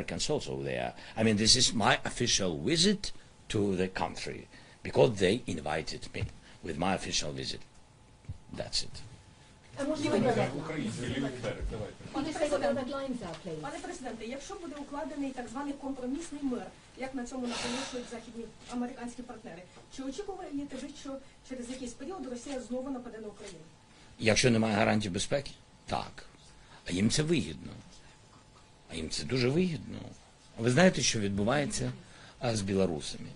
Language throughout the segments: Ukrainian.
Americans also there. I mean, this is my official visit to the country because they invited me with my official visit. That's it. Пане президенте, якщо буде укладений так званий компромісний мир, як на цьому наголошують західні американські партнери, чи очікуєте ви, що через якийсь період Росія знову нападе на Україну? Якщо немає гарантій безпеки, так. А їм це вигідно. А їм це дуже вигідно. Ви знаєте, що відбувається з білорусами?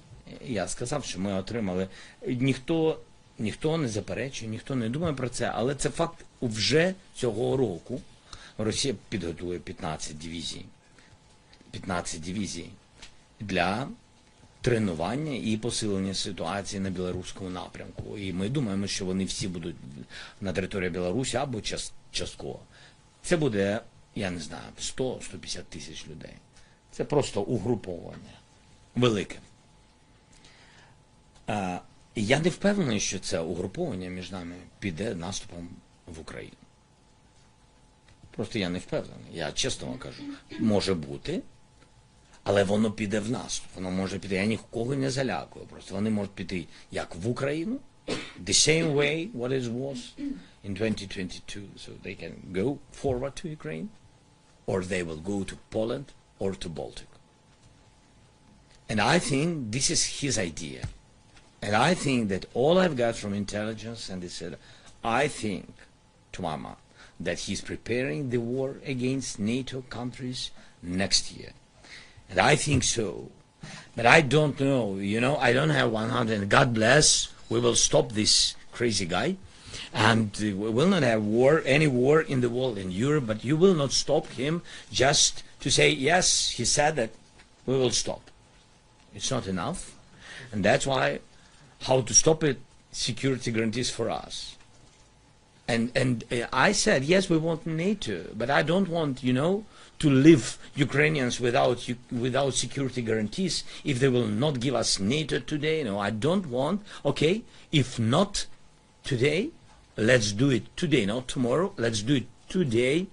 Я сказав, що ми отримали. Ніхто, ніхто не заперечує, ніхто не думає про це, але це факт вже цього року. Росія підготує 15 дивізій. 15 дивізій для тренування і посилення ситуації на білоруському напрямку. І ми думаємо, що вони всі будуть на території Білорусі або частково. Це буде, я не знаю, 100-150 тисяч людей. Це просто угруповання велике. Я не впевнений, що це угруповання між нами піде наступом в Україну. Просто я не впевнений. Я чесно вам кажу. Може бути, але воно піде в наступ. Воно може піти. Я нікого не залякую. Просто вони можуть піти як в Україну, the same way what it was in 2022. So they can go forward to Ukraine, or they will go to Poland or to Baltic. And I think this is his idea. And I think that all I've got from intelligence, and they said, I think, to my mind, that he's preparing the war against NATO countries next year. And I think so. But I don't know, you know, I don't have 100. God bless, we will stop this crazy guy. And uh, we will not have war, any war in the world in Europe, but you will not stop him just to say, yes, he said that, we will stop. It's not enough. And that's why how to stop it, security guarantees for us. And and uh, I said yes, we want NATO, but I don't want you know to leave Ukrainians without without security guarantees if they will not give us NATO today. No, I don't want. Okay, if not today, let's do it today, not tomorrow. Let's do it today.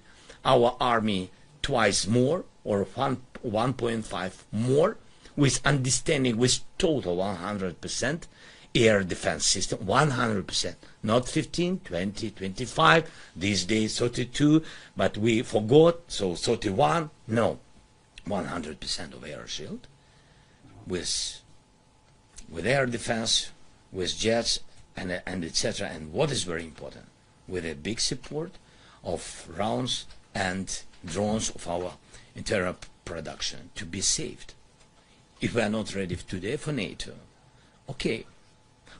Our army twice more or one 1.5 more with understanding with total 100% air defense system. 100% not 15 20 25 these days 32 but we forgot so 31 no. 100% of air shield with with air defense with jets and and etc and what is very important with a big support of rounds and drones of our internal production to be saved if we are not ready today for NATO okay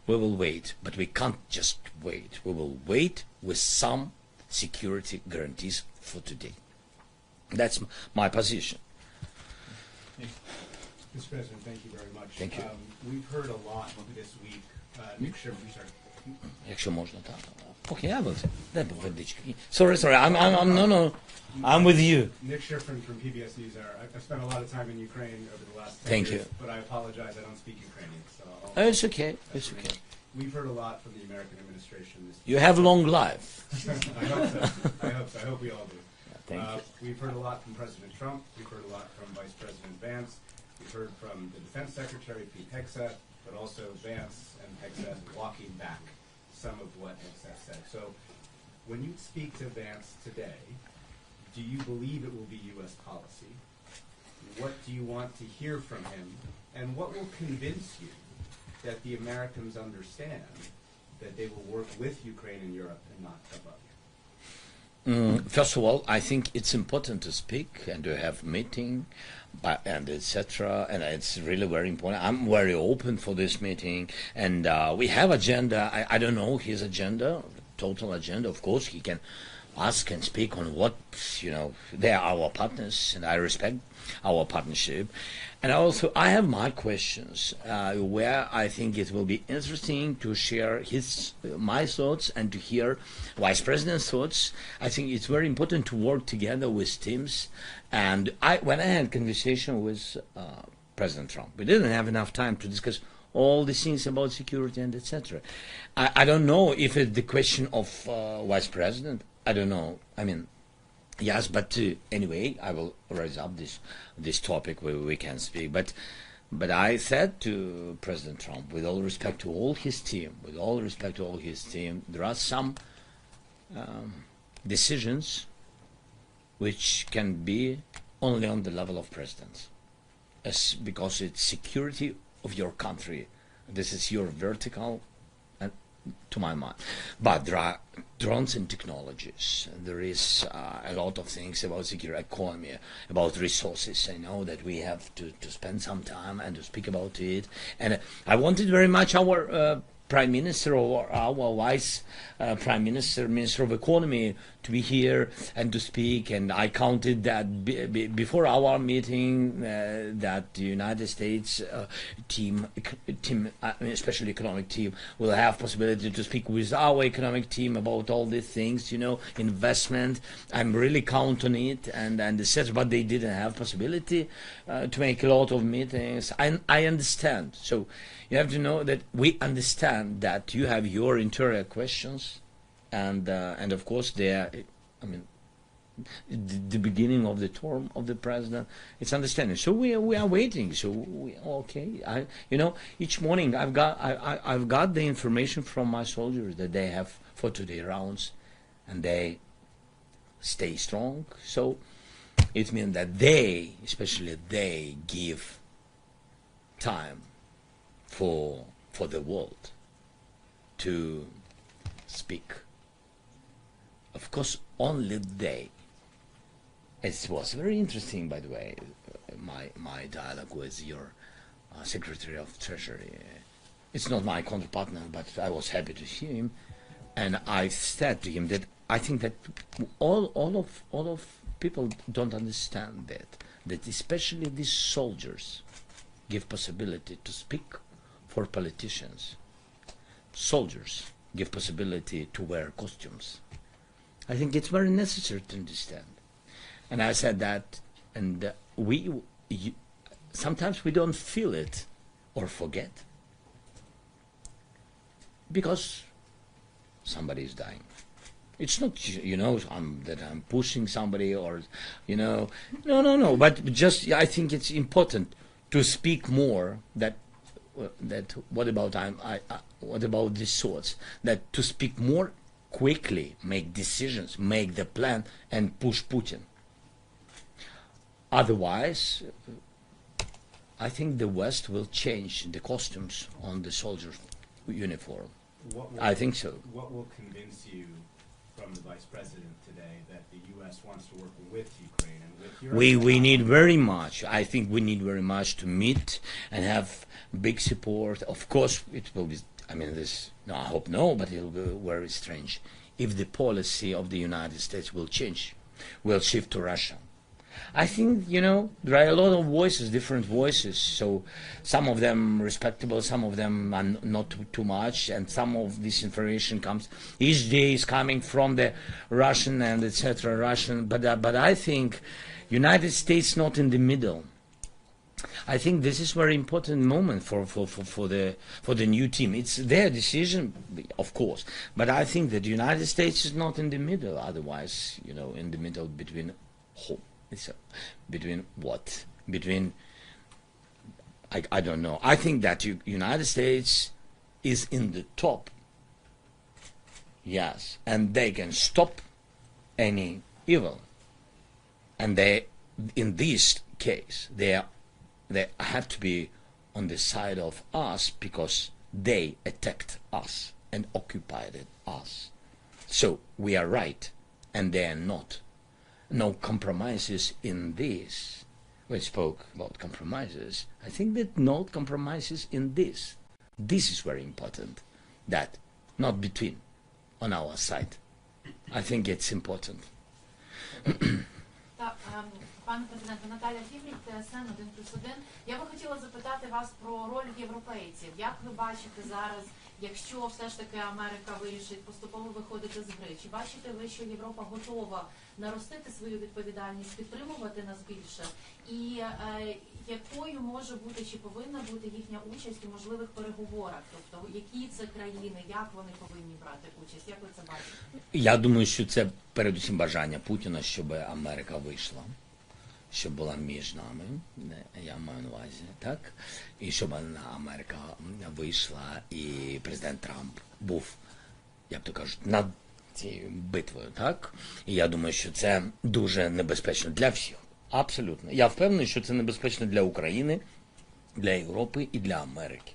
we will wait, but we can't just wait. We will wait with some security guarantees for today. That's my position. Mr. President, thank you very much. Thank you. Um, we've heard a lot this week. Uh, Nick Sherman, sorry. Якщо можна, так. Okay, I will. Дай водички. Sorry, sorry. I'm, I'm, I'm, no, no. I'm with you. Nick Sherman from PBS NewsHour. I- I've spent a lot of time in Ukraine over the last 10 Thank years, you. but I apologize, I don't speak Ukrainian. So I'll, Oh, it's okay. It's okay. We've heard a lot from the American administration this You have long life. I hope so. I hope so. I hope we all do. Thank uh, you. We've heard a lot from President Trump. We've heard a lot from Vice President Vance. We've heard from the Defense Secretary, Pete Hegseth, but also Vance and Hegseth walking back some of what Hegseth said. So when you speak to Vance today, do you believe it will be U.S. policy? What do you want to hear from him? And what will convince you that the Americans understand that they will work with Ukraine and Europe and not above? Mm, first of all, I think it's important to speak and to have meeting, but, and etc. And it's really very important. I'm very open for this meeting, and uh, we have agenda. I, I don't know his agenda, total agenda. Of course, he can ask and speak on what you know. They are our partners, and I respect our partnership. And also, I have my questions uh, where I think it will be interesting to share his, my thoughts, and to hear Vice President's thoughts. I think it's very important to work together with teams. And I, when I had conversation with uh, President Trump, we didn't have enough time to discuss all the things about security and etc. I, I don't know if it's the question of uh, Vice President. I don't know. I mean, Yes, but uh, anyway, I will raise up this this topic where we can speak. But but I said to President Trump, with all respect to all his team, with all respect to all his team, there are some um, decisions which can be only on the level of presidents, as because it's security of your country. This is your vertical to my mind. But there are drones and technologies. There is uh, a lot of things about secure economy, about resources. I know that we have to, to spend some time and to speak about it. And uh, I wanted very much our uh, prime minister or our vice uh, prime minister, minister of economy, to be here and to speak. And I counted that be, be, before our meeting uh, that the United States uh, team, team, uh, especially economic team, will have possibility to speak with our economic team about all these things. You know, investment. I'm really count on it, and and etc. But they didn't have possibility uh, to make a lot of meetings. I I understand. So you have to know that we understand that you have your interior questions, and uh, and of course there. I mean, the, the beginning of the term of the president. It's understanding. So we are, we are waiting. So we okay. I you know each morning I've got I, I I've got the information from my soldiers that they have for today rounds, and they stay strong. So it means that they, especially they, give time for for the world to speak. Of course, only they. It was very interesting, by the way, uh, my my dialogue with your uh, Secretary of Treasury. It's not my counterpartner, but I was happy to see him, and I said to him that I think that all all of all of people don't understand that that especially these soldiers give possibility to speak for politicians. Soldiers give possibility to wear costumes. I think it's very necessary to understand. And I said that, and uh, we you, sometimes we don't feel it or forget because somebody is dying. It's not you know I'm, that I'm pushing somebody or you know no no no. But just I think it's important to speak more that uh, that what about I'm, I, I what about these sorts that to speak more quickly, make decisions, make the plan, and push Putin. Otherwise, I think the West will change the costumes on the soldiers' uniform. Will, I think so. What will convince you from the vice president today that the U.S. wants to work with Ukraine and with Europe? We we need very much. I think we need very much to meet and have big support. Of course, it will be. I mean, this. No, I hope no, but it will be very strange if the policy of the United States will change, will shift to Russia. I think you know there are a lot of voices, different voices. So some of them respectable, some of them are not too, too much, and some of this information comes each day is coming from the Russian and etc. Russian, but uh, but I think United States not in the middle. I think this is very important moment for, for, for, for the for the new team. It's their decision, of course, but I think that the United States is not in the middle. Otherwise, you know, in the middle between between what between I, I don't know. I think that the United States is in the top. Yes, and they can stop any evil. And they, in this case, they are, they have to be on the side of us because they attacked us and occupied us. So we are right, and they are not. No compromises in this. We spoke about compromises. I think that no compromises in this. This is very important. That not between, on our side. I think it's important. Так, ем, пане президенте, Наталя Фігрік, ТСН 1 плюс 1. Я би хотіла запитати вас про роль європейців. Як ви бачите зараз, якщо все ж таки Америка вирішить поступово виходити з гри? Чи бачите ви, що Європа готова наростити свою відповідальність, підтримувати нас більше? І е, якою може бути чи повинна бути їхня участь у можливих переговорах? Тобто, які це країни, як вони повинні брати участь? Як ви це бачите? Я думаю, що це передусім бажання Путіна, щоб Америка вийшла, щоб була між нами, я маю на увазі, так? І щоб Америка вийшла, і президент Трамп був, як то кажуть, над цією битвою, так? І я думаю, що це дуже небезпечно для всіх. Абсолютно. Я впевнений, що це небезпечно для України, для Європи і для Америки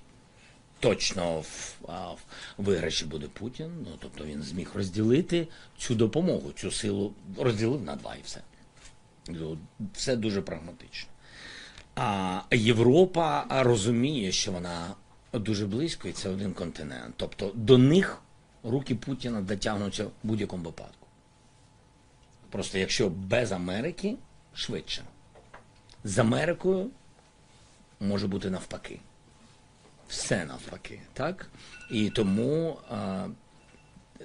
точно в, а, в виграші буде Путін. Ну тобто він зміг розділити цю допомогу, цю силу розділив на два і все. Ну, Це дуже прагматично. А Європа розуміє, що вона дуже близько, і це один континент. Тобто до них руки Путіна дотягнуться в будь-якому випадку. Просто якщо без Америки швидше. З Америкою може бути навпаки все навпаки, так? І тому а,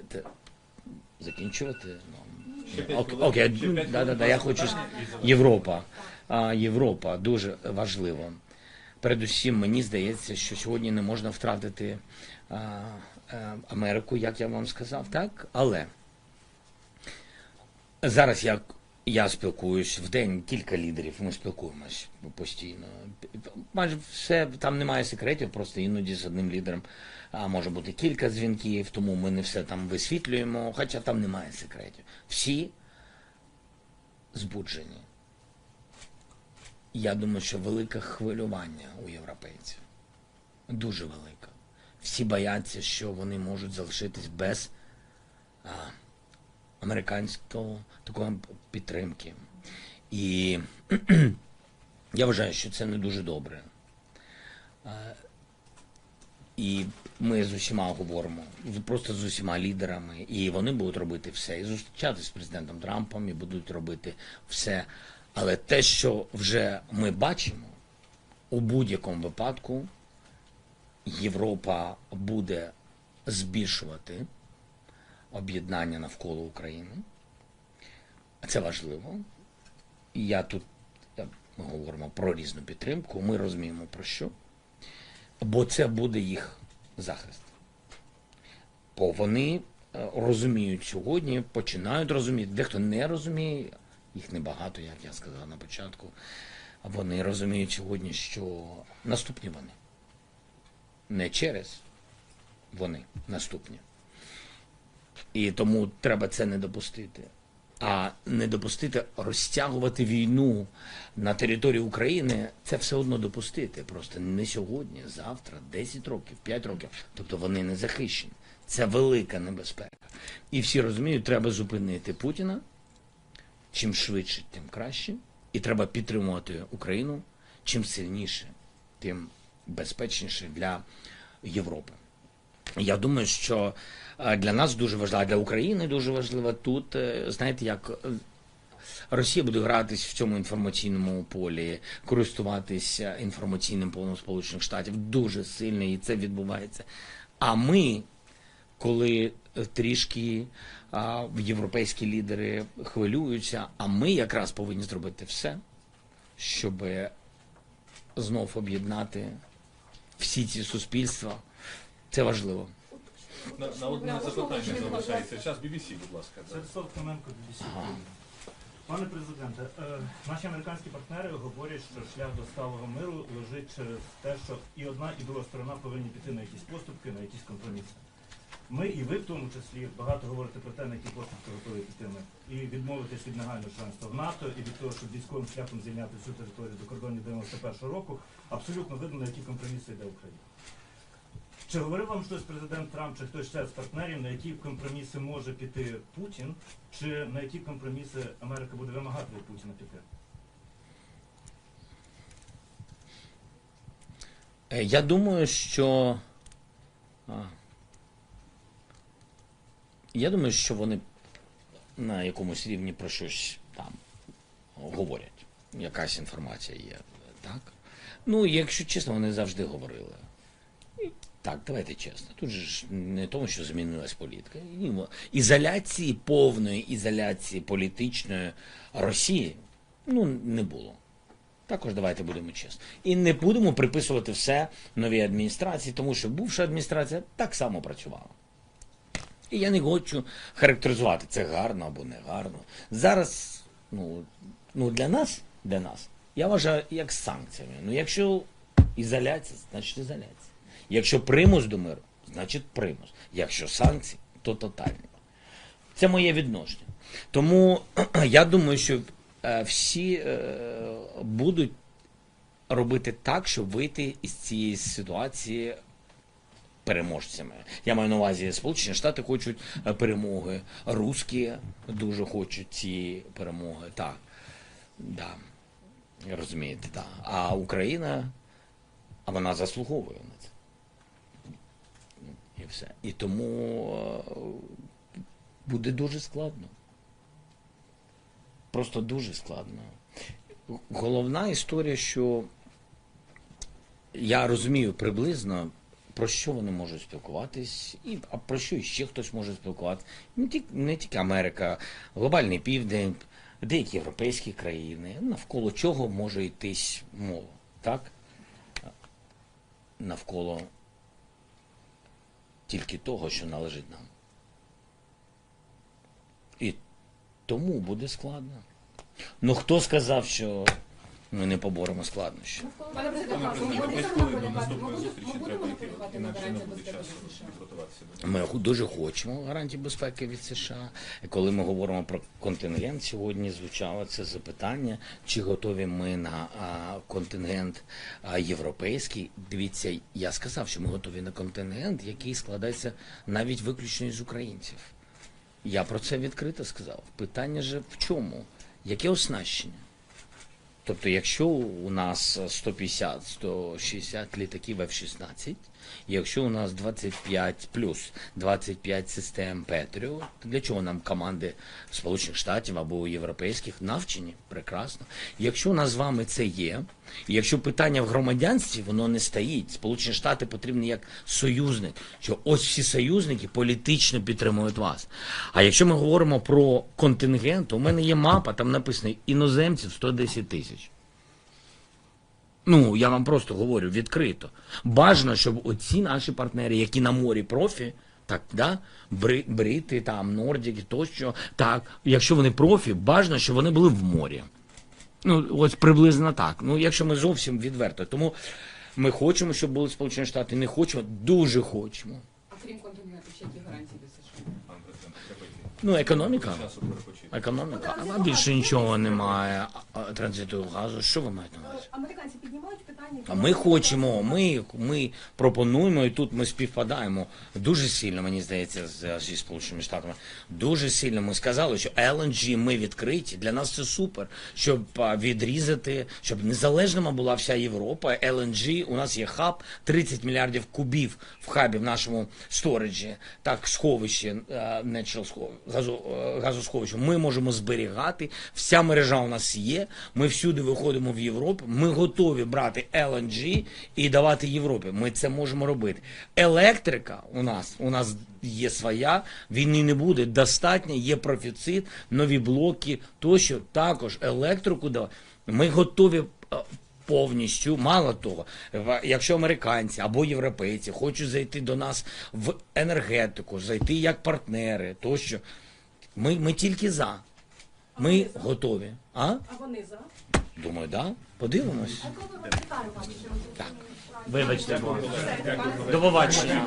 те- закінчувати. Ну, ок- окей, да, да, да, я хочу с- Європа. А, Європа дуже важливо. Передусім, мені здається, що сьогодні не можна втратити а, е, Америку, як я вам сказав, так? Але зараз я, я спілкуюсь в день кілька лідерів, ми спілкуємось постійно. Майже все там немає секретів, просто іноді з одним лідером а може бути кілька дзвінків, тому ми не все там висвітлюємо, хоча там немає секретів. Всі збуджені. Я думаю, що велике хвилювання у європейців. Дуже велике. Всі бояться, що вони можуть залишитись без а, американського такої підтримки. І я вважаю, що це не дуже добре. І ми з усіма говоримо, просто з усіма лідерами, і вони будуть робити все. І зустрічатися з президентом Трампом, і будуть робити все. Але те, що вже ми бачимо, у будь-якому випадку Європа буде збільшувати об'єднання навколо України. Це важливо. І я тут ми говоримо про різну підтримку, ми розуміємо про що. Бо це буде їх захист. Бо вони е, розуміють сьогодні, починають розуміти. Дехто не розуміє, їх небагато, як я сказав на початку. Вони розуміють сьогодні, що наступні вони. Не через вони наступні. І тому треба це не допустити. А не допустити розтягувати війну на території України, це все одно допустити. Просто не сьогодні, завтра, 10 років, 5 років. Тобто вони не захищені. Це велика небезпека. І всі розуміють, треба зупинити Путіна. Чим швидше, тим краще. І треба підтримувати Україну. Чим сильніше, тим безпечніше для Європи. Я думаю, що е, для нас дуже важливо, для України дуже важливо тут, е, знаєте, як е, Росія буде гратись в цьому інформаційному полі, користуватися інформаційним полем Сполучених Штатів дуже сильно, і це відбувається. А ми, коли трішки а, європейські лідери хвилюються, а ми якраз повинні зробити все, щоб знов об'єднати всі ці суспільства. Це важливо. На, на одне запитання залишається час. BBC, будь ласка. Святослав Клименко, BBC. Пане президенте, е, наші американські партнери говорять, що шлях до сталого миру лежить через те, що і одна, і друга сторона повинні піти на якісь поступки, на якісь компроміси. Ми і ви в тому числі багато говорите про те, на які поступки готові піти ми. І відмовитись від негайного членства в НАТО, і від того, щоб військовим шляхом звільняти всю територію до кордонів 91-го року, абсолютно видно, на які компроміси йде Україна. Чи говорив вам щось президент Трамп чи хтось ще з партнерів, на які компроміси може піти Путін, чи на які компроміси Америка буде вимагати від Путіна піти? Е, Я думаю, що. Я думаю, що вони на якомусь рівні про щось там говорять. Якась інформація є, так? Ну, якщо чесно, вони завжди говорили. Так, давайте чесно. Тут ж не тому, що змінилась політика. Ізоляції, повної ізоляції політичної Росії ну, не було. Також давайте будемо чесні. І не будемо приписувати все новій адміністрації, тому що бувша адміністрація так само працювала. І я не хочу характеризувати, це гарно або не гарно. Зараз, ну, ну для нас, для нас, я вважаю, як санкціями. Ну, якщо ізоляція, значить ізоляція. Якщо примус до миру, значить примус. Якщо санкції, то тотальні. Це моє відношення. Тому я думаю, що е, всі е, будуть робити так, щоб вийти із цієї ситуації переможцями. Я маю на увазі, Сполучені Штати хочуть е, перемоги, русські дуже хочуть цієї перемоги. Так. Да. Розумієте, так. А Україна, а вона заслуговує на це. І все. І тому е, буде дуже складно. Просто дуже складно. Головна історія, що я розумію приблизно, про що вони можуть спілкуватись, і а про що ще хтось може спілкуватися. Не тільки, не тільки Америка, глобальний південь, деякі європейські країни, навколо чого може йтись мова. Так? Навколо тільки того, що належить нам. І тому буде складно. Ну хто сказав, що ми не поборемо складнощі? Пане ми гарантії дуже хочемо гарантій безпеки від США. І коли ми говоримо про контингент, сьогодні звучало це запитання, чи готові ми на контингент європейський. Дивіться, я сказав, що ми готові на контингент, який складається навіть виключно із українців. Я про це відкрито сказав. Питання же в чому? Яке оснащення? Тобто, якщо у нас 150-160 літаків F-16, якщо у нас 25 плюс 25 систем Петріо, для чого нам команди Сполучених Штатів або європейських навчені? Прекрасно. Якщо у нас з вами це є, і якщо питання в громадянстві, воно не стоїть. Сполучені Штати потрібні як союзник, що ось всі союзники політично підтримують вас. А якщо ми говоримо про контингент, то у мене є мапа, там написано іноземців 110 тисяч. Ну, я вам просто говорю відкрито. Бажано, щоб оці наші партнери, які на морі профі, так, да? Бри, брити, там, нордіки, тощо, так, якщо вони профі, бажано, щоб вони були в морі. Ну, ось приблизно так. Ну, якщо ми зовсім відверто. Тому ми хочемо, щоб були Сполучені Штати, не хочемо, дуже хочемо. А крім контингенту, ще які гарантії від США? пан президент. Треба йти. Ну, економіка. Економіка. А більше нічого немає. А, а, Транзиту газу. Що ви маєте на увазі? Американці піднімають питання. А ми хочемо, ми, ми пропонуємо, і тут ми співпадаємо дуже сильно, мені здається, з, зі Сполученими Штатами. Дуже сильно ми сказали, що LNG ми відкриті. Для нас це супер, щоб відрізати, щоб незалежними була вся Європа. LNG, у нас є хаб, 30 мільярдів кубів в хабі в нашому сториджі, так, сховищі, е, natural схов- газо, е. Ми можемо зберігати. Вся мережа у нас є. Ми всюди виходимо в Європу. Ми готові брати LNG і давати Європі. Ми це можемо робити. Електрика у нас у нас є своя, війни не буде. Достатньо, є профіцит, нові блоки, тощо також електрику давати. Ми готові. е, Повністю, мало того, якщо американці або європейці хочуть зайти до нас в енергетику, зайти як партнери, тощо ми, ми тільки за. Ми готові. А? А вони за. Думаю, да. Подивимось. Так. Вибачте, до побачення.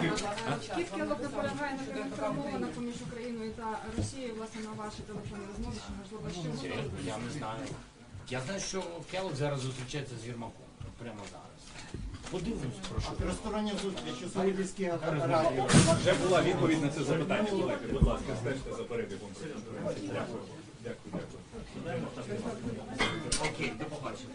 Келлог наполягає на перемовинах поміж Україною та Росією, власне, на вашій телефонній розмові, що можливо ще. Я не знаю. Я знаю, що Келлог зараз зустрічається з Єрмаком. Прямо зараз. Подивимось, прошу. Тристороння зустріч у Саудівській Аравії. Вже була відповідь на це запитання, колеги. Будь ласка, стежте за перебігом. Дякую. Дякую, дякую. Окей, до побачення.